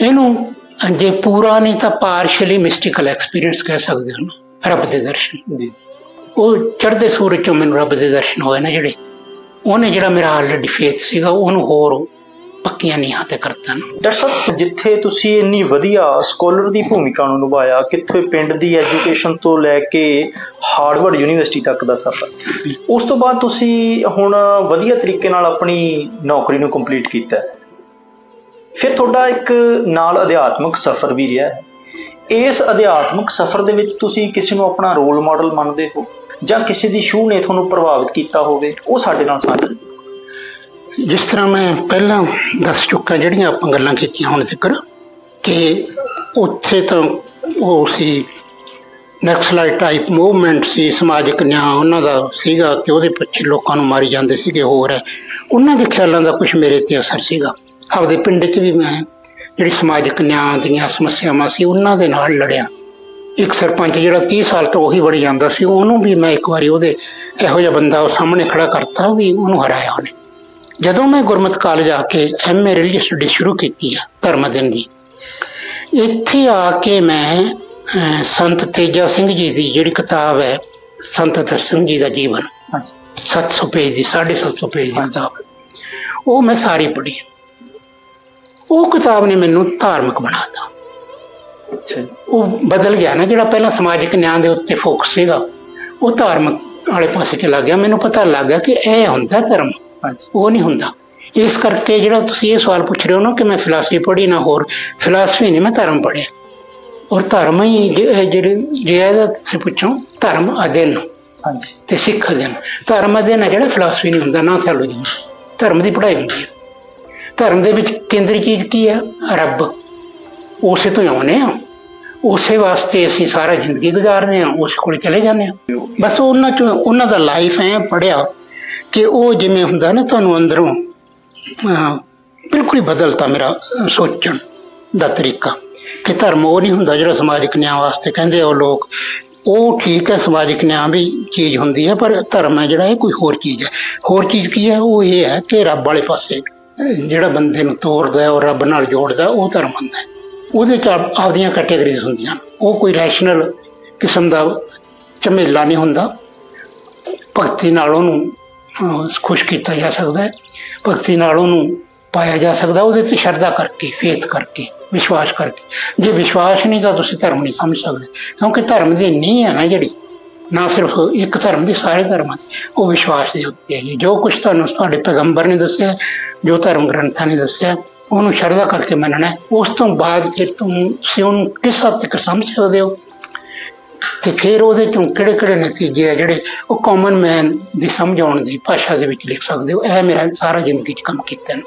ਇਹਨੂੰ ਜੇ ਪੂਰਾ ਨਹੀਂ ਤਾਂ ਪਾਰਸ਼ਲੀ ਮਿਸਟੀਕਲ ਐਕਸਪੀਰੀਅੰਸ ਕਹਿ ਸਕਦੇ ਹੋ ਰੱਬ ਦੇ ਦਰਸ਼ਨ। ਜੀ। ਉਹ ਚੜ੍ਹਦੇ ਸੂਰਜ ਚੋਂ ਮੈਨੂੰ ਰੱਬ ਦੇ ਦਰਸ਼ਨ ਹੋਏ ਨਾ ਜਿਹੜੇ। ਉਹਨੇ ਜਿਹੜਾ ਮੇਰਾ ਆਲਰੇਡੀ ਫੇਥ ਸੀਗਾ ਉਹਨੂੰ ਹੋਰ ਪੱਕੀਆਂ ਨੀਹਾਂ ਤੇ ਕਰਤਾ ਨਾ। ਸਾਹਿਬ ਜਿੱਥੇ ਤੁਸੀਂ ਇੰਨੀ ਵਧੀਆ ਸਕਾਲਰ ਦੀ ਭੂਮਿਕਾ ਨੂੰ ਨਿਭਾਇਆ ਕਿੱਥੇ ਪਿੰਡ ਦੀ ਐਜੂਕੇਸ਼ਨ ਤੋਂ ਲੈ ਕੇ ਹਾਰਵਰਡ ਯੂਨੀਵਰਸਿਟੀ ਤੱਕ ਦਾ ਸਫ਼ਰ ਉਸ ਤੋਂ ਬਾਅਦ ਤੁਸੀਂ ਹੁਣ ਵਧੀਆ ਤਰੀਕੇ ਨਾਲ ਆਪਣੀ ਨੌਕਰੀ ਨੂੰ ਕੰਪਲੀਟ ਕੀਤਾ। ਫਿਰ ਤੁਹਾਡਾ ਇੱਕ ਨਾਲ ਅਧਿਆਤਮਕ ਸਫ਼ਰ ਵੀ ਰਿਹਾ ਹੈ। ਇਸ ਅਧਿਆਤਮਕ ਸਫ਼ਰ ਦੇ ਵਿੱਚ ਤੁਸੀਂ ਕਿਸੇ ਨੂੰ ਆਪਣਾ ਰੋਲ ਮਾਡਲ ਮੰਨਦੇ ਹੋ ਜਾਂ ਕਿਸੇ ਦੀ ਸ਼ੂ ਨੇ ਤੁਹਾਨੂੰ ਪ੍ਰਭਾਵਿਤ ਕੀਤਾ ਹੋਵੇ, ਉਹ ਸਾਡੇ ਨਾਲ ਸਾਂਝਾ ਜਿਸ ਤਰ੍ਹਾਂ ਮੈਂ ਪਹਿਲਾਂ ਦੱਸ ਚੁੱਕਾ ਜਿਹੜੀਆਂ ਆਪਾਂ ਗੱਲਾਂ ਕੀਤੀਆਂ ਹੁਣ ਜ਼ਿਕਰ ਕਿ ਉੱਥੇ ਤਾਂ ਉਹ ਸੀ ਨਕਸਲਾਈਟ ਟਾਈਪ ਮੂਵਮੈਂਟ ਸੀ, ਸਮਾਜਿਕ ਨਿਆਂ ਉਹਨਾਂ ਦਾ ਸੀਗਾ ਕਿ ਉਹਦੇ ਪਿੱਛੇ ਲੋਕਾਂ ਨੂੰ ਮਾਰੀ ਜਾਂਦੇ ਸੀਗੇ, ਹੋਰ ਹੈ। ਉਹਨਾਂ ਦੇ ਖਿਆਲਾਂ ਦਾ ਕੁਝ ਮੇਰੇ ਤੇ ਅਸਰ ਸੀਗਾ। ਆਪਦੇ ਪਿੰਡ 'ਚ ਵੀ ਮੈਂ ਜਿਹੜੀ ਸਮਾਜਿਕ ਨਿਆਂ ਦੀਆਂ ਸਮੱਸਿਆਵਾਂ ਸੀ ਉਹਨਾਂ ਦੇ ਨਾਲ ਲੜਿਆ। ਇੱਕ ਸਰਪੰਚ ਜਿਹੜਾ 30 ਸਾਲ ਤੋਂ ਉਹੀ ਬੜੀ ਜਾਂਦਾ ਸੀ ਉਹਨੂੰ ਵੀ ਮੈਂ ਇੱਕ ਵਾਰੀ ਉਹਦੇ ਇਹੋ ਜਿਹਾ ਬੰਦਾ ਉਹ ਸਾਹਮਣੇ ਖੜਾ ਕਰਤਾ ਵੀ ਉਹਨੂੰ ਹਰਾਇਆ ਉਹਨੇ। ਜਦੋਂ ਮੈਂ ਗੁਰਮਤਿ ਕਾਲਜ ਆ ਕੇ ਐਮਏ ਰਿਲੀਜੀਅਸ ਸਟੱਡੀ ਸ਼ੁਰੂ ਕੀਤੀ ਆ ਧਰਮ ਅਧਿਐਨ ਦੀ ਇੱਥੇ ਆ ਕੇ ਮੈਂ ਸੰਤ ਤੇਜਾ ਸਿੰਘ ਜੀ ਦੀ ਜਿਹੜੀ ਕਿਤਾਬ ਹੈ ਸੰਤ ਅਤਰ ਸਿੰਘ ਜੀ ਦਾ ਜੀਵਨ ਹਾਂਜੀ। 700 ਪੇਜ ਦੀ 750 ਪੇਜ ਦੀ ਕਿਤਾਬ ਉਹ ਮੈਂ ਸਾਰੀ ਪੜ੍ਹੀ। ਉਹ ਕਿਤਾਬ ਨੇ ਮੈਨੂੰ ਧਾਰਮਿਕ ਬਣਾਤਾ ਅੱਛਾ ਉਹ ਬਦਲ ਗਿਆ ਨਾ ਜਿਹੜਾ ਪਹਿਲਾਂ ਸਮਾਜਿਕ ਨਿਆਂ ਦੇ ਉੱਤੇ ਫੋਕਸ ਸੀਗਾ ਉਹ ਧਾਰਮਿਕ ਵਾਲੇ ਪਾਸੇ ਚਲਾ ਗਿਆ। ਮੈਨੂੰ ਪਤਾ ਲੱਗ ਗਿਆ ਕਿ ਇਹ ਹੁੰਦਾ ਧਰਮ ਉਹ ਨਹੀਂ ਹੁੰਦਾ। ਇਸ ਕਰਕੇ ਜਿਹੜਾ ਤੁਸੀਂ ਇਹ ਸਵਾਲ ਪੁੱਛ ਰਹੇ ਹੋ ਨਾ ਕਿ ਮੈਂ ਫਿਲਾਸਫੀ ਪੜ੍ਹੀ ਨਾ ਹੋਰ ਫਿਲਾਸਫੀ ਨਹੀਂ ਮੈਂ ਧਰਮ ਪੜ੍ਹਿਆ। ਔਰ ਧਰਮ ਹੀ ਜਿਹੜੇ ਜੇ ਇਹਦਾ ਤੁਸੀਂ ਪੁੱਛੋ ਧਰਮ ਅਧਿਐਨ। ਹਾਂਜੀ। ਤੇ ਸਿੱਖ ਅਧਿਐਨ। ਧਰਮ ਅਧਿਐਨ ਹੈ ਜਿਹੜਾ ਫਿਲਾਸਫੀ ਨਹੀਂ ਹੁੰਦਾ ਨਾ ਥਿਓਲੋਜੀ ਧਰਮ ਦੀ ਪੜ੍ਹਾਈ ਹੁੰਦੀ ਹੈ। ਧਰਮ ਦੇ ਵਿੱਚ ਕੇਂਦਰੀ ਚੀਜ਼ ਕੀ ਹੈ ਰੱਬ। ਉਸੇ ਤੋਂ ਹੀ ਆਉਨੇ ਆ ਉਸੇ ਵਾਸਤੇ ਅਸੀਂ ਸਾਰਾ ਜ਼ਿੰਦਗੀ ਗੁਜ਼ਾਰਦੇ ਆ ਉਸ ਕੋਲ ਚਲੇ ਜਾਂਦੇ ਆ ਬਸ ਉਹਨਾਂ ਚ, ਉਹਨਾਂ ਦਾ ਲਾਈਫ ਐ ਪੜਿਆ ਕਿ ਉਹ ਜਿਵੇਂ ਹੁੰਦਾ ਨਾ ਤੁਹਾਨੂੰ ਅੰਦਰੋਂ ਬਿਲਕੁਲ ਹੀ ਬਦਲਤਾ ਮੇਰਾ ਸੋਚਣ ਦਾ ਤਰੀਕਾ ਕਿ ਧਰਮ ਉਹ ਨਹੀਂ ਹੁੰਦਾ ਜਿਹੜਾ ਸਮਾਜਿਕ ਨਿਆਂ ਵਾਸਤੇ ਕਹਿੰਦੇ ਆ ਉਹ ਲੋਕ। ਉਹ ਠੀਕ ਹੈ ਸਮਾਜਿਕ ਨਿਆਂ ਵੀ ਚੀਜ਼ ਹੁੰਦੀ ਹੈ, ਪਰ ਧਰਮ ਹੈ ਜਿਹੜਾ, ਇਹ ਕੋਈ ਹੋਰ ਚੀਜ਼ ਹੈ। ਹੋਰ ਚੀਜ਼ ਕੀ ਹੈ? ਉਹ ਇਹ ਹੈ ਕਿ ਰੱਬ ਵਾਲੇ ਪਾਸੇ ਜਿਹੜਾ ਬੰਦੇ ਨੂੰ ਤੋਰਦਾ ਔਰ ਰੱਬ ਨਾਲ ਜੋੜਦਾ ਉਹ ਧਰਮ ਹੁੰਦਾ ਉਹਦੇ ਚ ਆਪ- ਆਪਦੀਆਂ ਕੈਟਾਗਰੀਜ਼ ਹੁੰਦੀਆਂ ਹਨ। ਉਹ ਕੋਈ ਰੈਸ਼ਨਲ ਕਿਸਮ ਦਾ ਝਮੇਲਾ ਨਹੀਂ ਹੁੰਦਾ। ਭਗਤੀ ਨਾਲ ਉਹਨੂੰ ਖੁਸ਼ ਕੀਤਾ ਜਾ ਸਕਦਾ ਹੈ। ਭਗਤੀ ਨਾਲ ਉਹਨੂੰ ਪਾਇਆ ਜਾ ਸਕਦਾ ਉਹਦੇ ਤੇ ਸ਼ਰਧਾ ਕਰਕੇ, ਫੇਥ ਕਰਕੇ, ਵਿਸ਼ਵਾਸ ਕਰਕੇ। ਜੇ ਵਿਸ਼ਵਾਸ ਨਹੀਂ ਤਾਂ ਤੁਸੀਂ ਧਰਮ ਨਹੀਂ ਸਮਝ ਸਕਦੇ। ਕਿਉਂਕਿ ਧਰਮ ਦੀ ਨੀਂਹ ਹੈ ਨਾ ਜਿਹੜੀ। ਨਾ ਸਿਰਫ ਇੱਕ ਧਰਮ ਦੀ ਸਾਰੇ ਧਰਮਾਂ ਦੀ। ਉਹ ਵਿਸ਼ਵਾਸ ਦੇ ਉੱਤੇ ਹੈ ਜੀ। ਜੋ ਕੁਝ ਤੁਹਾਨੂੰ ਤੁਹਾਡੇ ਪੈਗੰਬਰ ਨੇ ਦੱਸਿਆ, ਜੋ ਧਰਮ ਗ੍ਰੰਥਾਂ ਨੇ ਦੱਸਿਆ, ਉਹਨੂੰ ਸ਼ਰਧਾ ਕਰਕੇ ਮੰਨਣਾ ਉਸ ਤੋਂ ਬਾਅਦ ਕਿ ਤੁਸੀਂ ਉਹਨੂੰ ਕਿਸ ਹੱਦ ਤੱਕ ਸਮਝ ਸਕਦੇ ਹੋ? ਤੇ ਫਿਰ ਉਹਦੇ ਚੋਂ ਕਿਹੜੇ ਕਿਹੜੇ ਨਤੀਜੇ ਆ ਜਿਹੜੇ ਉਹ ਕਾਮਨ ਮੈਨ ਦੀ ਸਮਝ ਆਉਣ ਦੀ ਭਾਸ਼ਾ ਦੇ ਵਿੱਚ ਲਿਖ ਸਕਦੇ ਹੋ? ਇਹ ਮੇਰਾ ਸਾਰਾ ਜ਼ਿੰਦਗੀ 'ਚ ਕੰਮ ਕੀਤਾ ਹੈ।